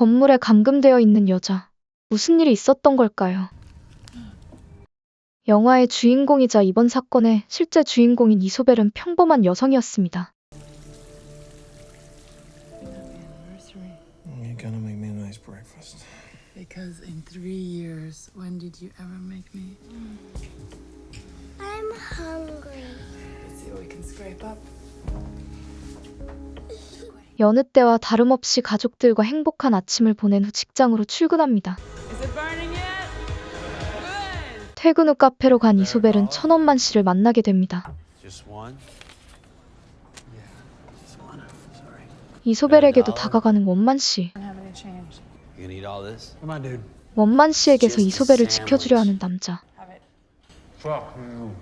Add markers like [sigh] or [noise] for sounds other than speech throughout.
건물에 감금되어 있는 여자. 무슨 일이 있었던 걸까요? 영화의 주인공이자 이번 사건의 실제 주인공인 이소벨은 평범한 여성이었습니다. Anniversary. You're gonna make me a nice breakfast. Because in three years, when did you ever make me? I'm hungry. Let's see what we can scrape up. 여느 때와 다름없이 가족들과 행복한 아침을 보낸 후 직장으로 출근합니다. Is it burning yet? Good. 퇴근 후 카페로 간 이소벨은 천원만 씨를 만나게 됩니다. 이소벨에게도 다가가는 원만 씨. 원만 씨에게서 이소벨을 지켜주려 하는 남자. Have it. Fuck you.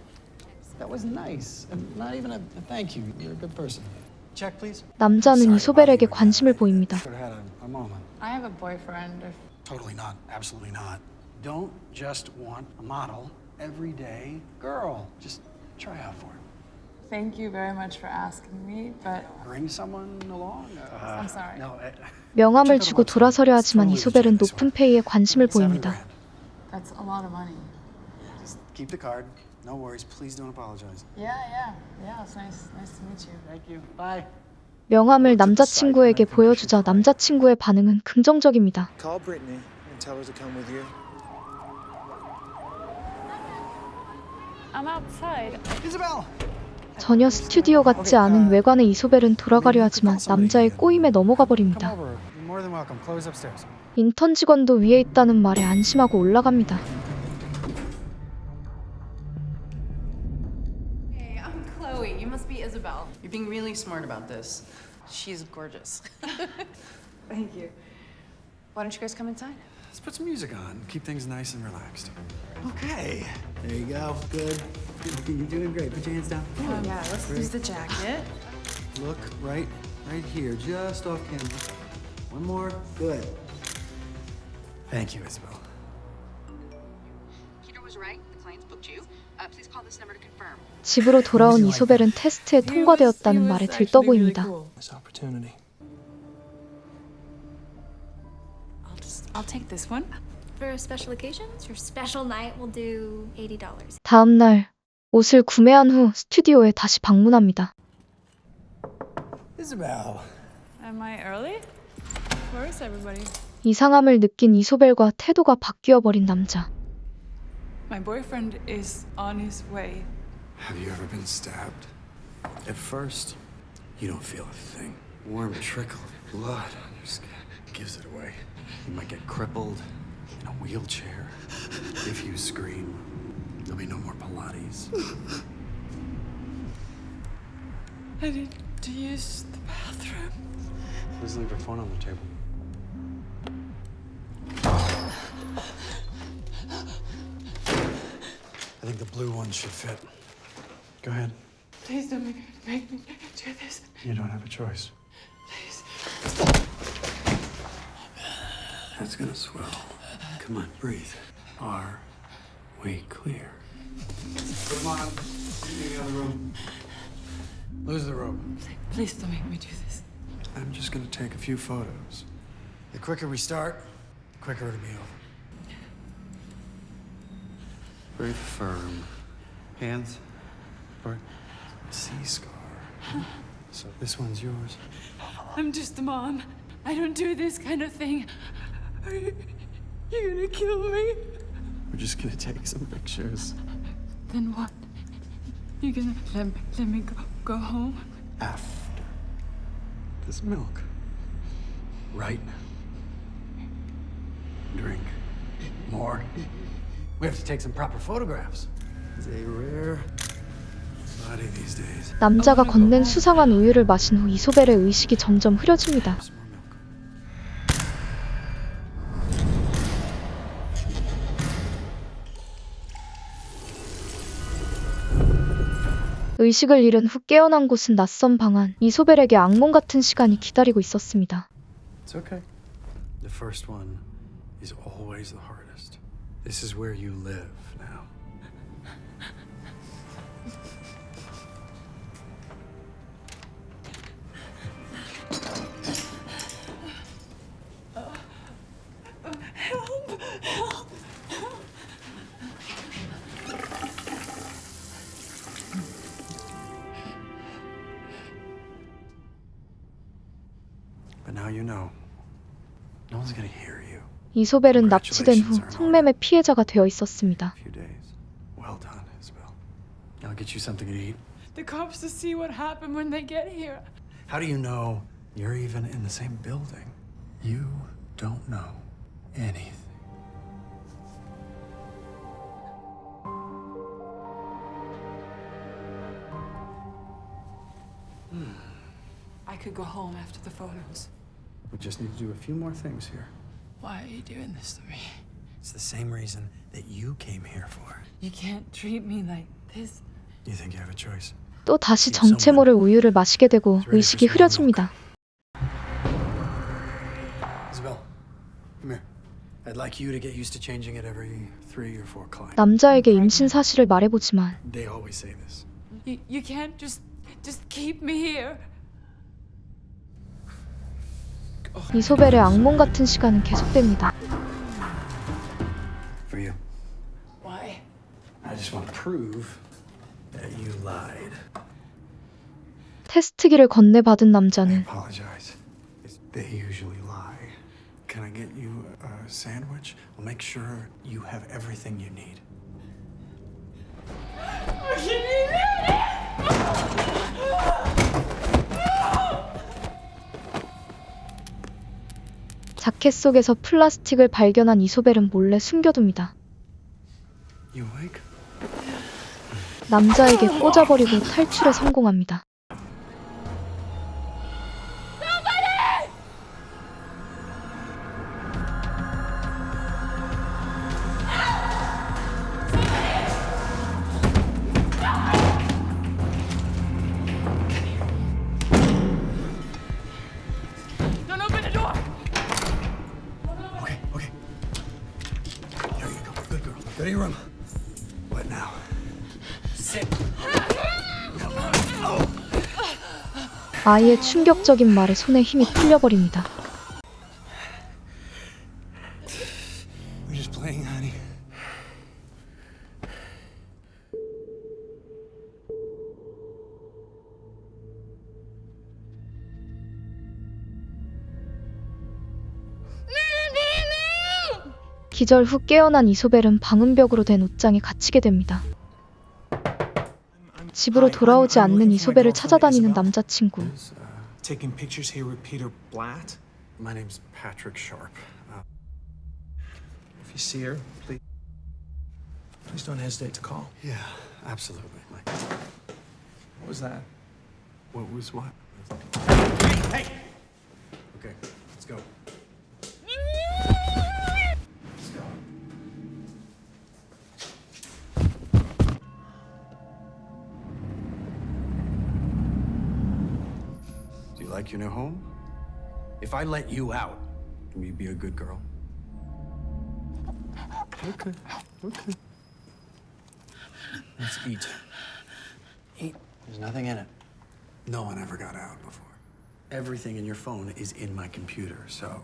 That was nice. And not even a, a thank you. You're a good person. 남자는 이소벨에게 관심을 보입니다. I have a boyfriend. Totally not. Absolutely not. Don't just want a model, everyday girl. Just try out for it. Thank you very much for asking me, but Bring someone along. Uh, I'm sorry. No, I, 명함을 주고 돌아서려 하지만 이소벨은 높은 페이에 관심을 보입니다. that's a lot of money. Just keep the card. No worries. Please don't apologize. Yeah, yeah, yeah. It's nice, nice to meet you. Thank you. Bye. 명함을 남자친구에게 보여주자 남자친구의 반응은 긍정적입니다. 전혀 스튜디오 같지 않은 외관의 이소벨은 돌아가려 하지만 남자의 꼬임에 넘어가 버립니다. 인턴 직원도 위에 있다는 말에 안심하고 올라갑니다. You're being really smart about this. She's gorgeous. [laughs] [laughs] Thank you. Why don't you guys come inside? Let's put some music on. Keep things nice and relaxed. Okay. There you go. Good. [laughs] You're doing great. Put your hands down. Oh, yeah, let's use the jacket. Look right, right here, just off camera. One more. Good. Thank you, Isabel. 집으로 돌아온 이소벨은 테스트에 통과되었다는 말에 들떠 보입니다. This opportunity. I'll just, I'll take this one. For special occasions or special night, we'll do $80. 다음 날 옷을 구매한 후 스튜디오에 다시 방문합니다. Isabel. Am I early? Where is everybody? 이상함을 느낀 이소벨과 태도가 바뀌어 버린 남자. My boyfriend is on his way. Have you ever been stabbed? At first, you don't feel a thing. Warm trickle of blood on your skin gives it away. You might get crippled in a wheelchair. If you scream, there'll be no more Pilates. I need to use the bathroom. Please leave your phone on the table. I think the blue one should fit. Go ahead. Please don't make, make me do this. You don't have a choice. Please. That's gonna swell. Come on, breathe. Are we clear? Come on. In the other room. Lose the rope. Please don't make me do this. I'm just gonna take a few photos. The quicker we start, the quicker it'll be over. Very firm. Hands. Or C scar. So this one's yours. I'm just a mom. I don't do this kind of thing. Are you, you gonna kill me? We're just gonna take some pictures. Then what? You gonna let, me- let me go, go home? After this milk. Right. Drink. More. We have to take some proper photographs. It's a rare body these days. 남자가 건넨 수상한 우유를 마신 후 이소벨의 의식이 점점 흐려집니다. 의식을 잃은 후 깨어난 곳은 낯선 방 안. 이소벨에게 악몽 같은 시간이 기다리고 있었습니다. It's okay. The first one is always the hardest. This is where you live now. know. No one's gonna hear you. 이소벨은 납치된 후 성매매 피해자가 되어 있었습니다. few days. Well done, Isabel. I'll get you something to eat. The cops to see what happened when they get here. How do you know you're even in the same building? You don't know anything. I could go home after the photos. We just need to do a few more things here. Why are you doing this to me? It's the same reason that you came here for. You can't treat me like this. You think you have a choice? 또 다시 정체 모를 우유를 마시게 되고 의식이 흐려집니다. Isabel, come here. I'd like you to get used to changing it every three or four clients. 남자에게 임신 사실을 말해보지만 They always say this. You, you can't just just keep me here. 이소벨의 악몽 같은 시간은 계속됩니다. For you. Why? I just want to prove that you lied. 테스트기를 건네받은 I 남자는 apologize. They usually lie. Can I get you a sandwich? I'll make sure you have everything you need. 자켓 속에서 플라스틱을 발견한 이소벨은 몰래 숨겨둡니다. 남자에게 꽂아버리고 탈출에 성공합니다. 아이의 충격적인 말에 손에 힘이 풀려버립니다. 기절 후 깨어난 이소벨은 방음벽으로 된 옷장에 갇히게 됩니다. 집으로 돌아오지 않는 이소벨을 찾아다니는 남자친구. Is, uh, Taking pictures here with Peter Blatt. my name's Patrick Sharp. Uh, If you see her, please, please don't hesitate to call. yeah, absolutely. Like, What was that? what was what? Hey! Okay, let's go. Like your new home? If I let you out, can you be a good girl? Okay, okay. Let's eat. Eat. There's nothing in it. No one ever got out before. Everything in your phone is in my computer, so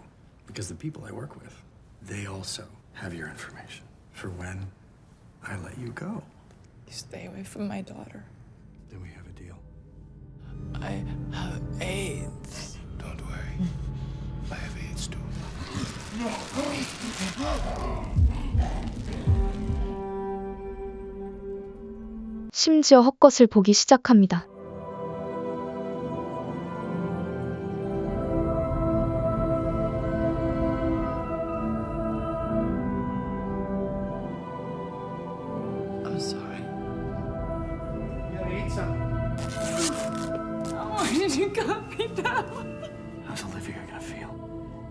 because the people I work with, they also have your information for when I let you go. Stay away from my daughter. Then we have. I have AIDS. Don't worry. I have AIDS too. 심지어 헛것을 보기 시작합니다.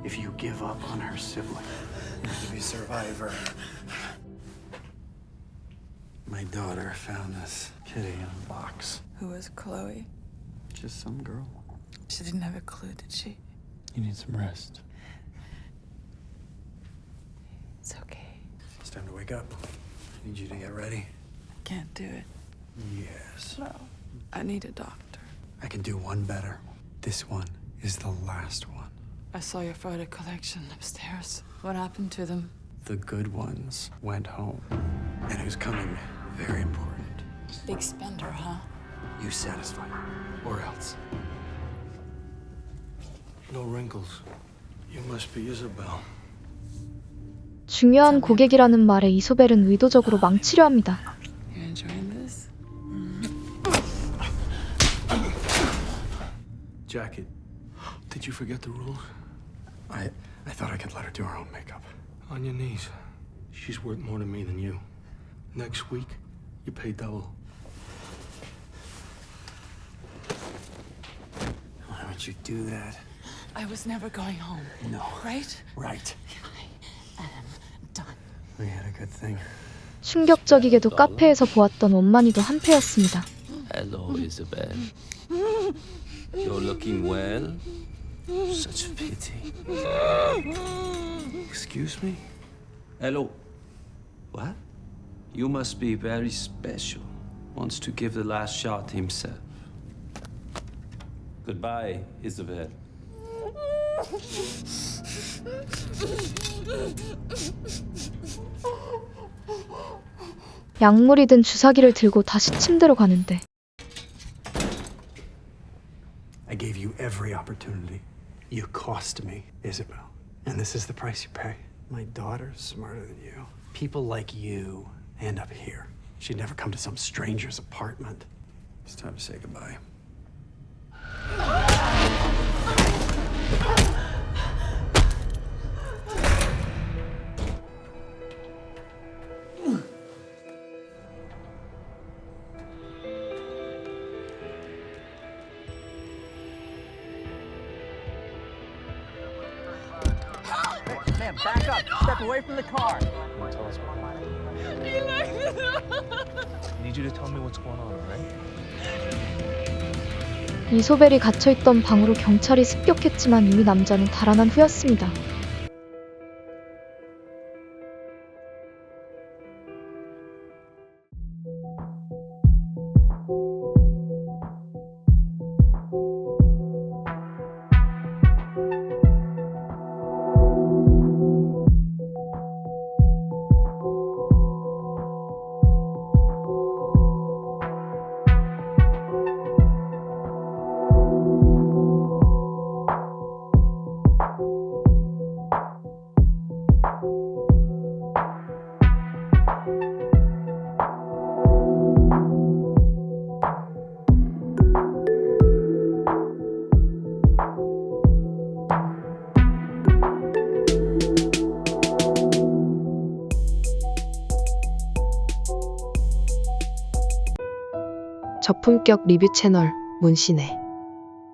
If you give up on her sibling? You have to be a survivor. My daughter found this kitty in a box. Who was Chloe? Just some girl. She didn't have a clue, did she? You need some rest. It's okay. It's time to wake up. I need you to get ready. I can't do it. Yes. No. I need a doctor. I can do one better. This one is the last one. I saw your photo collection upstairs. What happened to them? The good ones went home. And who's coming? Very important. Big spender, huh? You satisfy me. Or else. No wrinkles. You must be Isabel. 중요한 고객이라는 말에 이소벨은 의도적으로 망치려 합니다. You enjoying this? Jacket. Did you forget the rules? I I thought I could let her do her own makeup. On your knees. She's worth more to me than you. Next week, you pay double. Why would you do that? I was never going home. No. Right? Right. I am done. We had a good thing. 충격적이게도 카페에서 보았던 원만이도 한패였습니다. Hello, Isabel. You're looking well. Such a pity. Excuse me? Hello. What? You must be very special. Wants to give the last shot himself. Goodbye, Isabel. 약물이 든 주사기를 들고 다시 침대로 가는데 I gave you every opportunity. You cost me, Isabel. And this is the price you pay. My daughter's smarter than you. People like you end up here. She'd never come to some stranger's apartment. It's time to say goodbye. Ma'am, back up. Step away from the car. I need you to tell me what's going on, all right? 이소벨이 갇혀있던 방으로 경찰이 습격했지만 이미 남자는 달아난 후였습니다. 저품격 리뷰 채널 문신의